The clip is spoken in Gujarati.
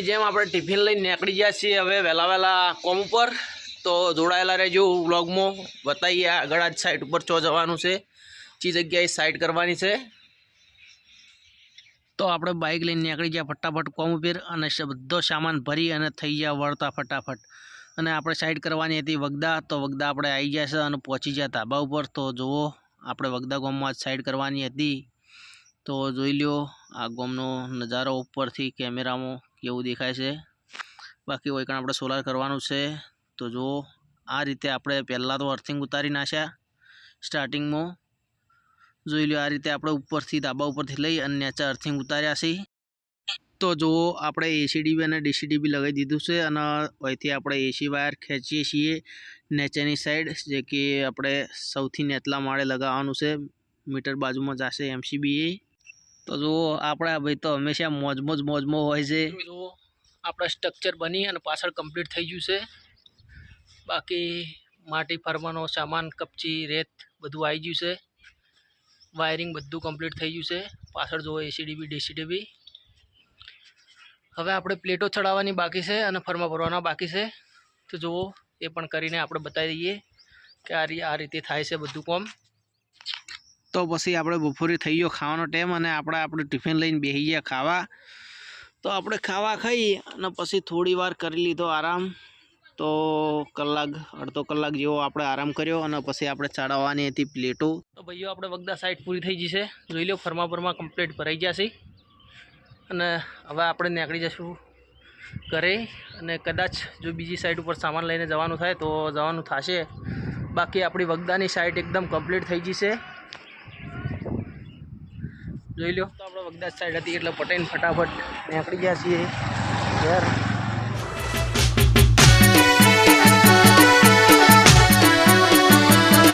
રોજની જેમ આપણે ટિફિન લઈને નીકળી ગયા છીએ હવે વહેલા વહેલા કોમ ઉપર. તો જોડાયેલા રહેજો વ્લોગમાં. બતાવીએ આગળ આજ સાઈડ ઉપર ચો જવાનું છે. ચી જગ્યાએ સાઈડ કરવાની છે. તો આપણે બાઇક લઈને નીકળી ગયા ફટાફટ કોમ ઉપર અને બધો સામાન ભરી અને થઈ ગયા વળતા ફટાફટ. અને આપણે સાઈડ કરવાની હતી વગદા. તો વગદા આપણે આવી ગયા છે અને પહોંચી ગયા ધાબા ઉપર. તો જુઓ, આપણે વગદા ગામમાં સાઈડ કરવાની હતી. તો જોઈ લ્યો, આ ગામનો નજારો ઉપરથી કેમેરામાં કેવું દેખાય છે. બાકી હોય આપણે સોલાર કરવાનું છે. તો જુઓ આ રીતે આપણે પહેલાં તો અર્થિંગ ઉતારી નાખ્યા સ્ટાર્ટિંગમાં જોઈ લો આ રીતે આપણે ઉપરથી ધાબા ઉપરથી લઈ અને નીચે અર્થિંગ ઉતાર્યા છીએ તો જુઓ આપણે એસીડીબી અને ડીસીડીબી લગાવી દીધું છે અને અહીંથી આપણે એસી વાયર ખેંચીએ છીએ નીચેની સાઈડ જે કે આપણે સૌથી નેતલા માળે લગાવવાનું છે. મીટર બાજુમાં જશે એમસીબી તો જુઓ, આપણા ભાઈ તો હંમેશા મોજમો જ મોજમો હોય છે. જુઓ, આપણા સ્ટ્રક્ચર બની અને પાછળ કમ્પ્લીટ થઈ ગયું છે. બાકી માટી ફરવાનો સામાન, કપચી, રેત બધું આવી ગયું છે. વાયરિંગ બધું કમ્પ્લીટ થઈ ગયું છે. પાછળ જુઓ એસીડીબી ડીસીડીબી હવે આપણે પ્લેટો ચડાવવાની બાકી છે અને ફરમા ભરવાના બાકી છે. તો જુઓ, એ પણ કરીને આપણે બતાવી દઈએ કે આ રીતે થાય છે બધું કોમ. તો પછી આપણે બપોરે થઈ ગયો ખાવાનો ટાઈમ અને આપણે આપણે ટિફિન લઈને બેસી ગયા ખાવા. તો આપણે ખાવા ખાઈ અને પછી થોડી વાર કરી લીધો આરામ. તો કલાક, અડધો કલાક જેવો આપણે આરામ કર્યો અને પછી આપણે ચડાવવાની હતી પ્લેટો. તો ભાઈઓ, આપણે વગદા સાઈડ પૂરી થઈ જશે. જોઈ લો ફરમા ફરમા કમ્પ્લીટ ભરાઈ છે અને હવે આપણે નીકળી જઈશું ઘરે અને કદાચ જો બીજી સાઈડ ઉપર સામાન લઈને જવાનું થાય તો જવાનું થશે. બાકી આપણી વગદાની સાઈડ એકદમ કમ્પ્લીટ થઈ છે જોઈ લો. તો આપણે વગદાસ સાઈડ હતી એટલે પટેલ ફટાફટ નીકળી ગયા છીએ. ઘર.